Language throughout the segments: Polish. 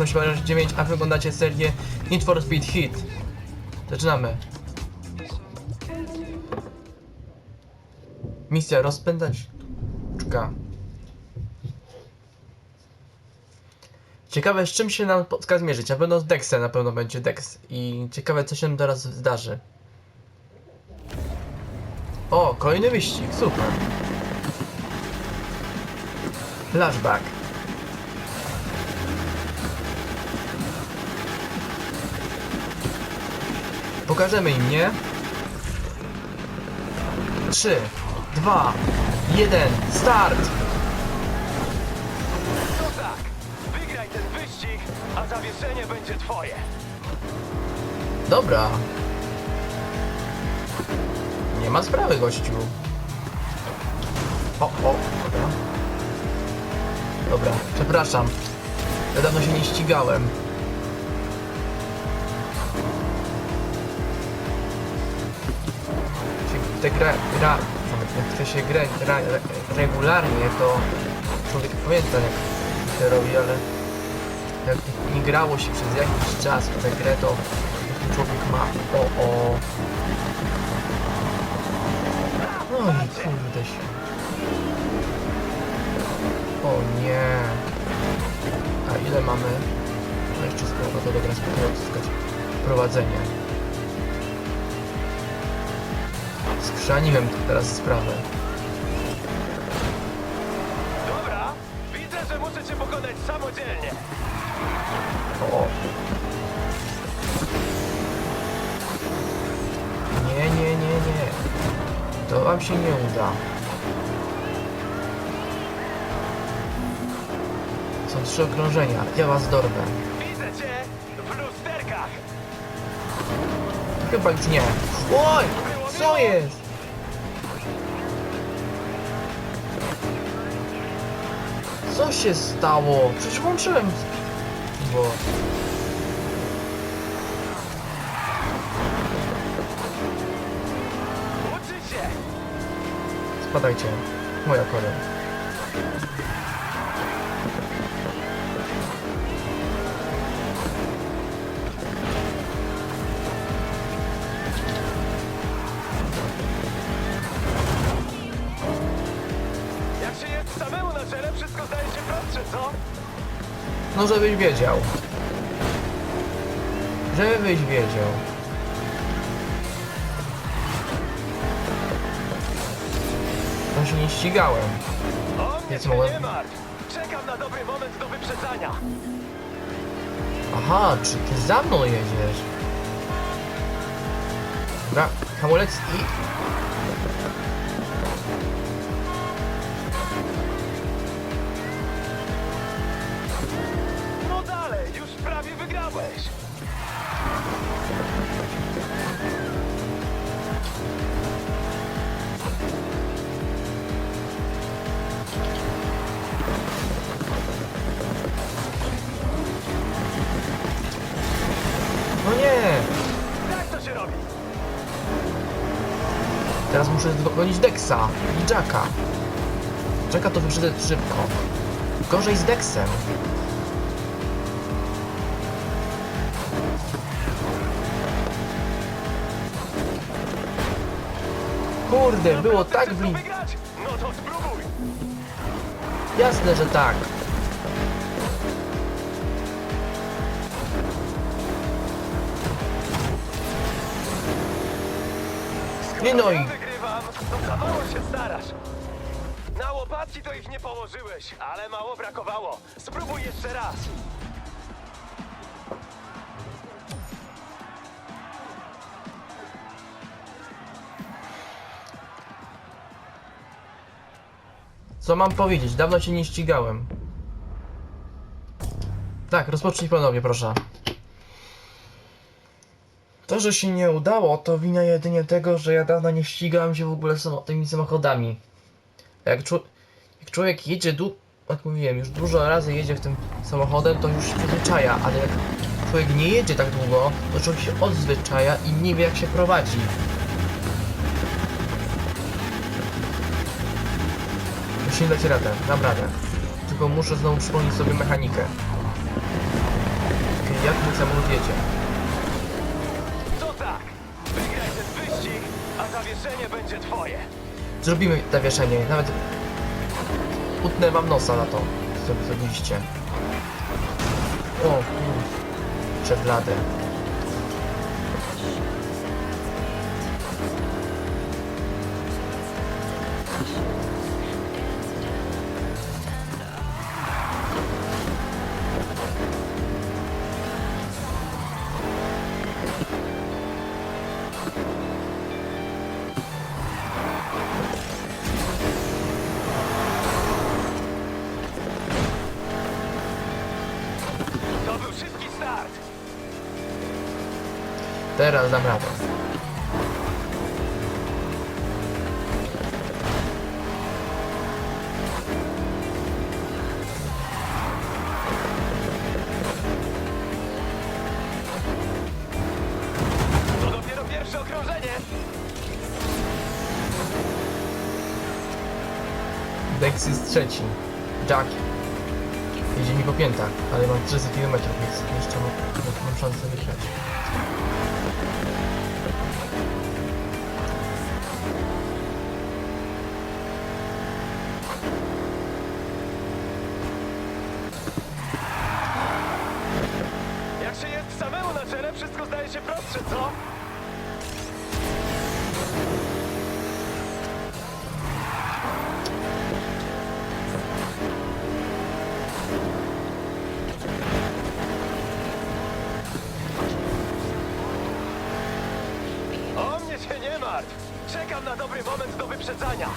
nazywam się Mariusz 9, a wy oglądacie serię Need for Speed Hit. Zaczynamy. Misja rozpędzać. Czka. Ciekawe z czym się nam spotka zmierzyć. Na pewno z Dexem na pewno będzie Dex. I ciekawe co się teraz zdarzy. O, kolejny wyścig, super. Flashback. Pokażemy im, nie? 3, 2, 1, start! No tak, wygraj ten wyścig, a zawieszenie będzie twoje. Dobra. Nie ma sprawy, gościu. O, o, dobra. Dobra, przepraszam. Ja dawno się nie ścigałem. Jeśli Te gra, jak chce się grać gra, re, regularnie, to człowiek pamięta jak się robi, ale jak nie grało się przez jakiś czas w tę grę, to człowiek ma o o. No i kurde się. O nie. A ile mamy? No jeszcze sporo, to dobra, spróbuję odzyskać prowadzenie. Skrzaniłem teraz sprawę. Dobra, widzę, że muszę cię pokonać samodzielnie. O. Nie, nie, nie, nie. To wam się nie uda. Są trzy okrążenia. Ja was dorwę. Widzę cię w lusterkach. Chyba już nie. Oj! Co jest? Co się stało? Przecież włączyłem. Bo... Spadajcie. Moja kolej. Się jest samemu na czele, wszystko zdaje się prostsze, co? No żebyś wiedział. Żebyś wiedział. To się nie ścigałem. O mnie Więc się mogłem- nie martw. Czekam na dobry moment do wyprzedzania. Aha, czy ty za mną jedziesz? Dobra, hamulec i... Teraz muszę dogonić Dexa i Jacka. Jacka to wyprzedzę szybko. Gorzej z Dexem. Kurde, było tak wygrać? No. Jasne, że tak. Nie no i... Wygrywam, to za mało się starasz. Na łopatki to ich nie położyłeś, ale mało brakowało. Spróbuj jeszcze raz. Co mam powiedzieć? Dawno się nie ścigałem. Tak, rozpocznij ponownie, proszę. To, że się nie udało, to wina jedynie tego, że ja dawno nie ścigałem się w ogóle z tymi samochodami. Jak, jak człowiek jedzie, du- jak mówiłem, już dużo razy jedzie w tym samochodem, to już się przyzwyczaja, ale jak człowiek nie jedzie tak długo, to człowiek się odzwyczaja i nie wie jak się prowadzi. Musimy dać radę, dam radę. Tylko muszę znowu przypomnieć sobie mechanikę. jak mój samolot jedzie. Zawieszenie będzie twoje. Zrobimy zawieszenie, nawet utnę wam nosa na to, co zrobiliście. O kur... Przeblade. Teraz dam radę. To dopiero pierwsze okrążenie. Dex jest trzeci. Jack. Jedzie mi po piętach, ale mam 300 km, więc jeszcze szansę wygrać. Się prostsze, co? O mnie się nie martw. Czekam na dobry moment do wyprzedzania.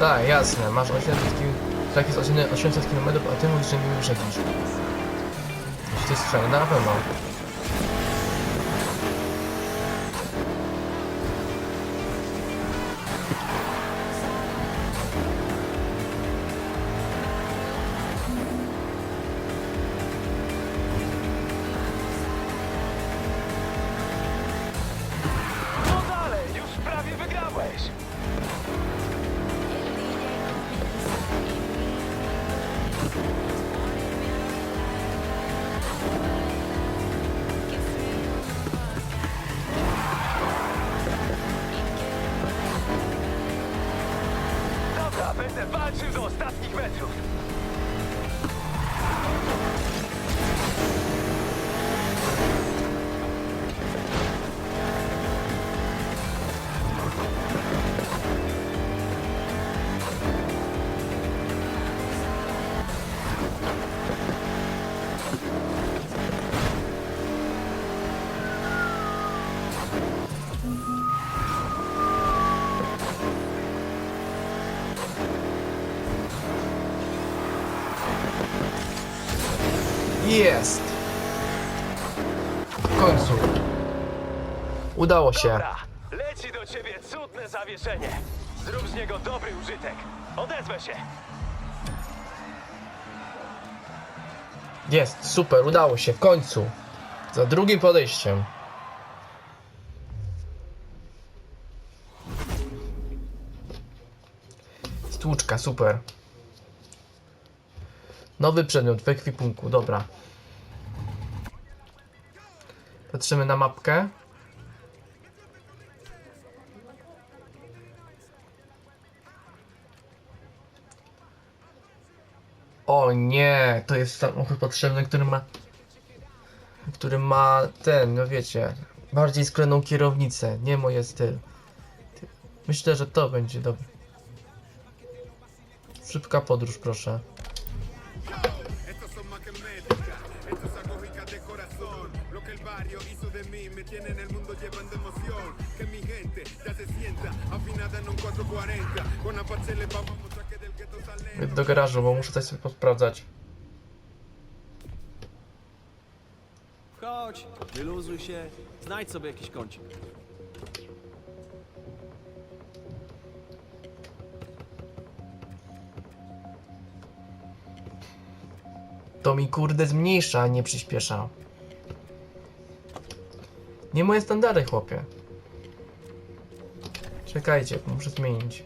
Tak, jasne, masz 800 km, tak jest 800 km, a ty mówisz, że nie wyprzedzisz. Jeśli to jest na pewno. Będę walczył do ostatnich metrów. Jest! W końcu. Udało się. Dobra, leci do ciebie cudne zawieszenie. Zrób z niego dobry użytek. Odezwę się. Jest, super, udało się, w końcu. Za drugim podejściem. Stłuczka, super. Nowy przedmiot w ekwipunku, dobra. Patrzymy na mapkę. O nie, to jest samochód potrzebny, który ma. Który ma ten, no wiecie, bardziej skromną kierownicę, nie moje styl. Myślę, że to będzie dobre. Szybka podróż, proszę. De mí me tiene en el mundo llevando emoción. Que mi gente ya se sienta afinada en un 440. Con Apache le vamos a que del gueto sale. Do garażu, bo muszę coś sobie posprawdzać. Chodź, wyluzuj się, znajdź sobie jakiś kącik. To mi kurde zmniejsza, a nie przyspiesza. Nie moje standardy, chłopie. Czekajcie, muszę zmienić.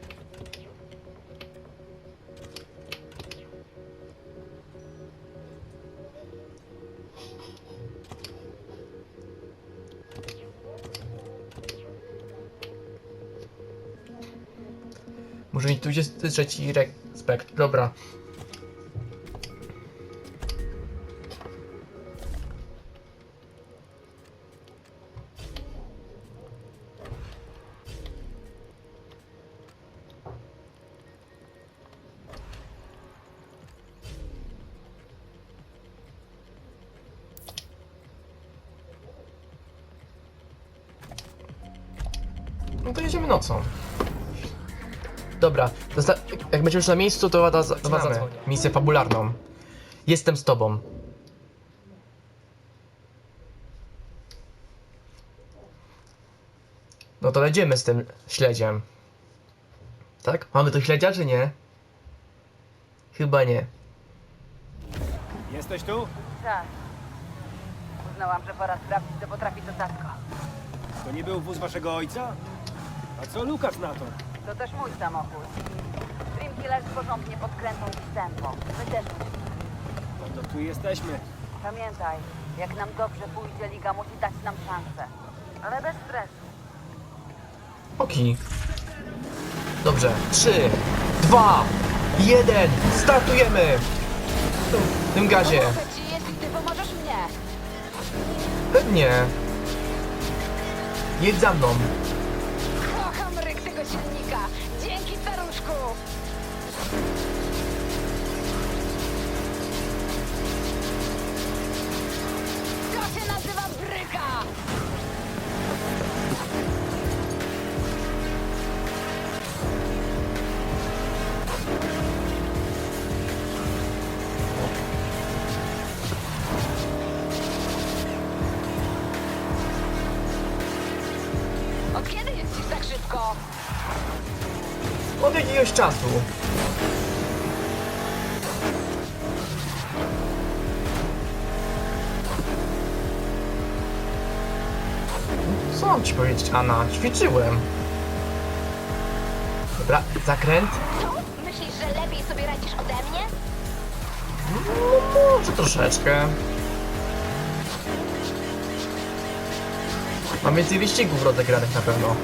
Może mi tu jest trzeci respekt. Dobra, No to jedziemy nocą. Dobra, to zna- jak będziesz już na miejscu, to was, to was zadzwonię. Misję fabularną. Jestem z tobą. No to jedziemy z tym śledziem. Tak? Mamy tu śledzia, czy nie? Chyba nie. Jesteś tu? Tak. Uznałam, że pora sprawdzić, co potrafi to tatko. To nie był wóz waszego ojca? A co Lukas na to? To też mój samochód. Dream Killer porządnie podkręcą wstępą. My też musimy. No to tu jesteśmy. Pamiętaj, jak nam dobrze pójdzie, Liga musi dać nam szansę. Ale bez stresu. Oki. Dobrze. 3, 2, 1. Startujemy! W tym gazie. Pomogę ci, jeśli ty pomożesz mnie. Pewnie. Jedź za mną. Jakiegoś czasu. Co mam ci powiedzieć, Anna? Ćwiczyłem. Dobra, zakręt. Co? Myślisz, że lepiej sobie radzisz ode mnie? No może troszeczkę. Mam więcej wyścigów rozegranych na pewno.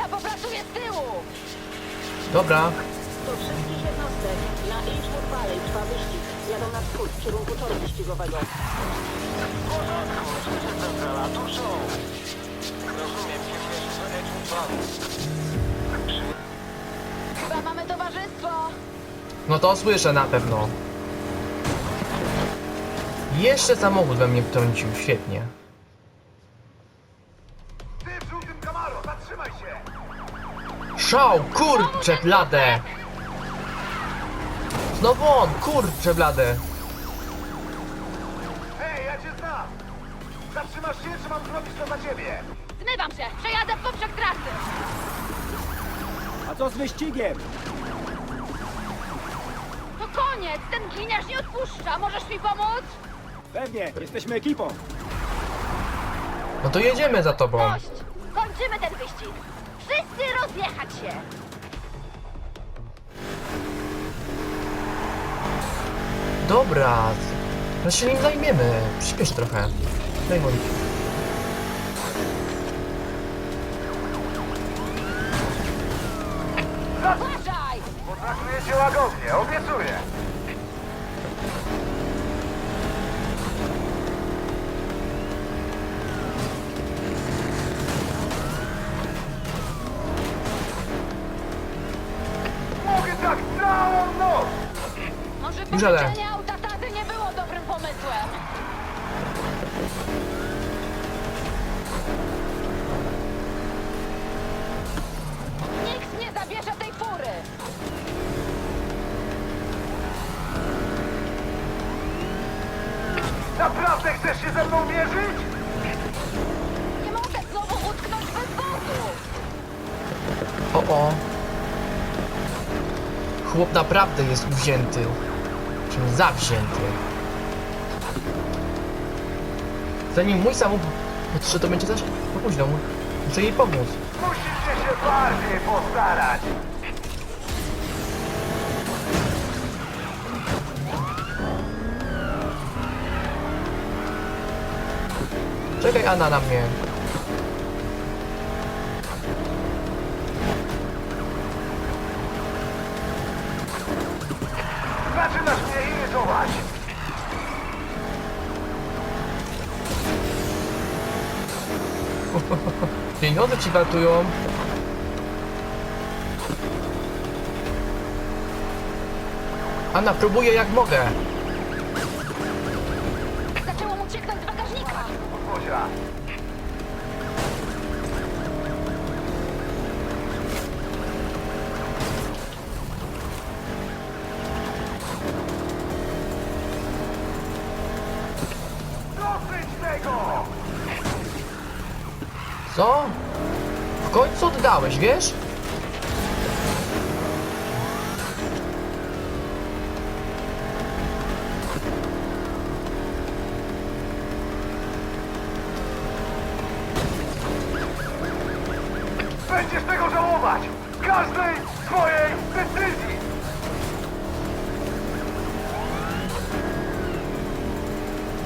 Ja popracuję z tyłu! Dobra, Do wszystkich jednostek. Na Edgewood Valley trwa wyścig. Jadą na wschód w kierunku toru wyścigowego. Chyba mamy towarzystwo! no to słyszę na pewno. Jeszcze samochód we mnie wtrącił, świetnie. Szał, kurcze blade! Znowu on, kurcze blade! Hej, ja cię znam! Zatrzymasz się, czy mam zrobić to za ciebie? Zmywam się! Przejadę w poprzek trasy! A co z wyścigiem? To koniec! Ten gliniarz nie odpuszcza! Możesz mi pomóc? Pewnie, jesteśmy ekipą. No to jedziemy za tobą. Dość! Kończymy ten wyścig! Wszyscy rozjechać się! Dobra, teraz się nim zajmiemy. Przyspiesz trochę. Uważaj! Potraktuję cię łagodnie, obiecuję! Pożyczenie auta taty nie było dobrym pomysłem! Nikt nie zabierze tej fury! Naprawdę chcesz się ze mną mierzyć? Nie mogę znowu utknąć bez wozu! O, o. Chłop naprawdę jest uwzięty. Czym zawzięty. Zanim mój samochód potrze, to będzie też za późno. Muszę jej pomóc. Musicie się bardziej postarać! Poczekaj Anna na mnie. Pieniądze ci wartują. Anna, próbuję jak mogę. Oddałeś, wiesz? Będziesz tego żałować! Każdej swojej decyzji!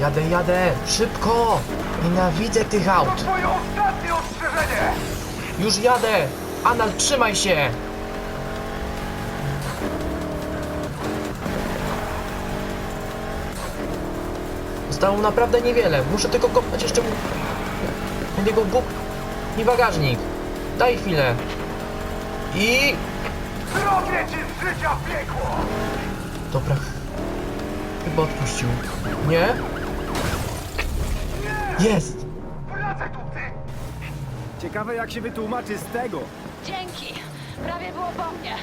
Jadę, jadę, szybko! Nienawidzę tych To aut. twoje ostatnie ostrzeżenie! Już jadę! Anna, trzymaj się! Zostało naprawdę niewiele. Muszę tylko kopnąć jeszcze mu... Jego buk... i bagażnik. Daj chwilę. I... Zrobię ci z życia piekło! Dobra. Chyba odpuścił. Nie? Jest! Ciekawe jak się wytłumaczy z tego. Dzięki! Prawie było po mnie.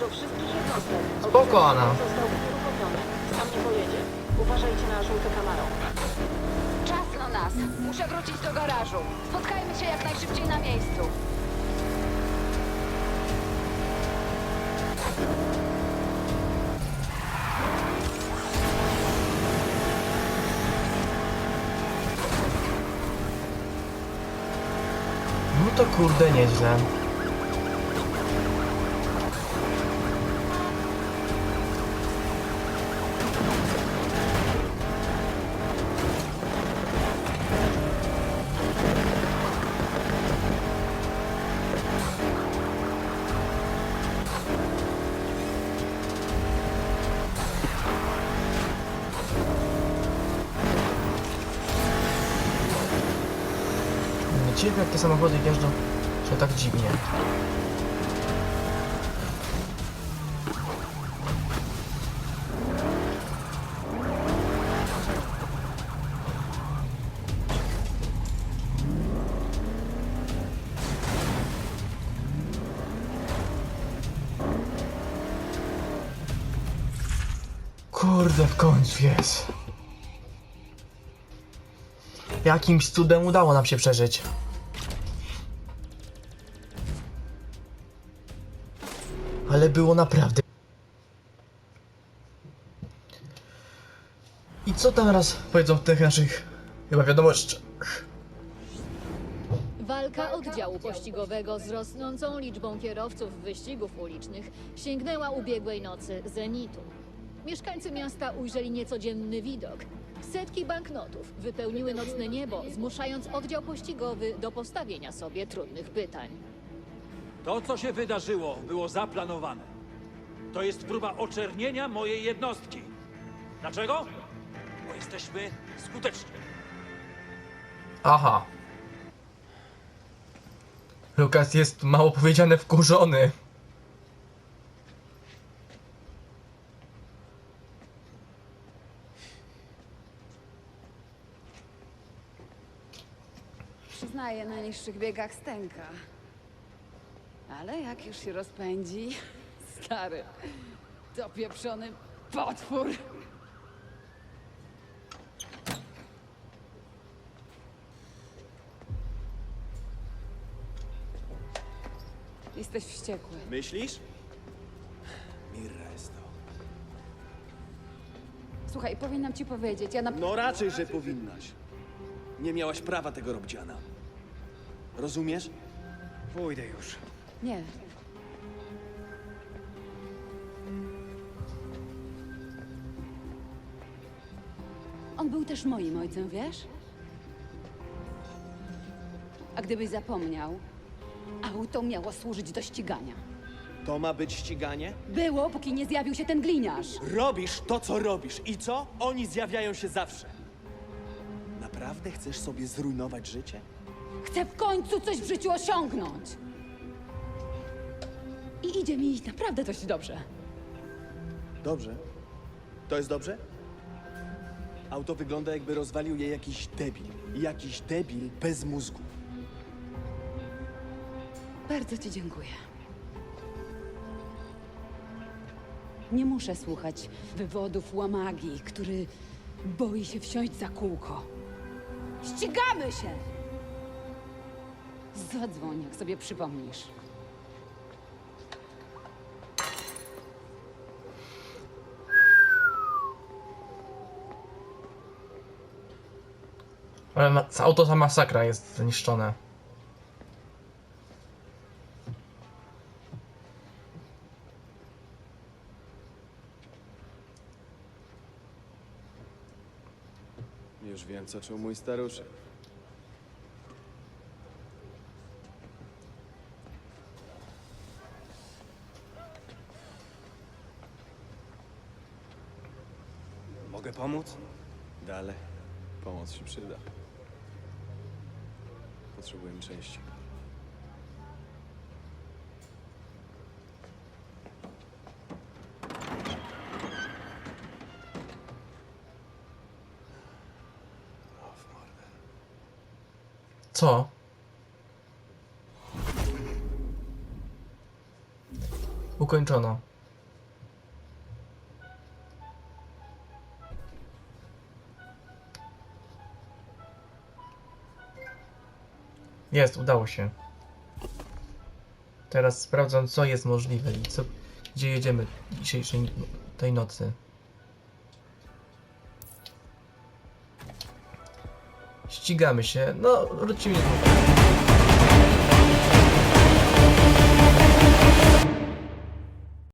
Do wszystkich jednostek. Spoko, Anna. Został unieruchomiony. Sam nie pojedzie. Uważajcie na żółte Camaro. Czas na nas. Muszę wrócić do garażu. Spotkajmy się jak najszybciej na miejscu. To kurde nieźle. Jak te samochody jeżdżą, że tak dziwnie. Kurde, w końcu jest. Jakimś cudem udało nam się przeżyć. Ale było naprawdę. I co tam raz powiedzą w tych naszych chyba wiadomościach? Walka oddziału pościgowego z rosnącą liczbą kierowców wyścigów ulicznych sięgnęła ubiegłej nocy zenitu. Mieszkańcy miasta ujrzeli niecodzienny widok. Setki banknotów wypełniły nocne niebo, zmuszając oddział pościgowy do postawienia sobie trudnych pytań. To, co się wydarzyło, było zaplanowane. To jest próba oczernienia mojej jednostki. Dlaczego? Bo jesteśmy skuteczni. Aha. Lukas jest mało powiedziane wkurzony. Przyznaję, na niższych biegach stęka. Ale jak już się rozpędzi, stary, to pieprzony potwór. Jesteś wściekły. Myślisz? Mirra jest to. Słuchaj, powinnam ci powiedzieć, ja na... No raczej, że powinnaś. Nie miałaś prawa tego robić, Anna. Rozumiesz? Pójdę już. Nie. On był też moim ojcem, wiesz? A gdybyś zapomniał, auto miało służyć do ścigania. To ma być ściganie? Było, póki nie zjawił się ten gliniarz. Robisz to, co robisz. I co? Oni zjawiają się zawsze. Naprawdę chcesz sobie zrujnować życie? Chcę w końcu coś w życiu osiągnąć. I idzie mi naprawdę dość dobrze. Dobrze. To jest dobrze? Auto wygląda jakby rozwalił je jakiś debil. Jakiś debil bez mózgu. Bardzo ci dziękuję. Nie muszę słuchać wywodów łamagi, który boi się wsiąść za kółko. Ścigamy się! Zadzwoń, jak sobie przypomnisz. Ale ma, auto ta masakra jest zniszczone. Już wiem, co czuł mój staruszek. Mogę pomóc? Pomoc się przyda. Potrzebujemy części. Co? Ukończono. Jest, udało się. Teraz sprawdzam, co jest możliwe i co, gdzie jedziemy dzisiejszej tej nocy. Ścigamy się. No, wrócimy.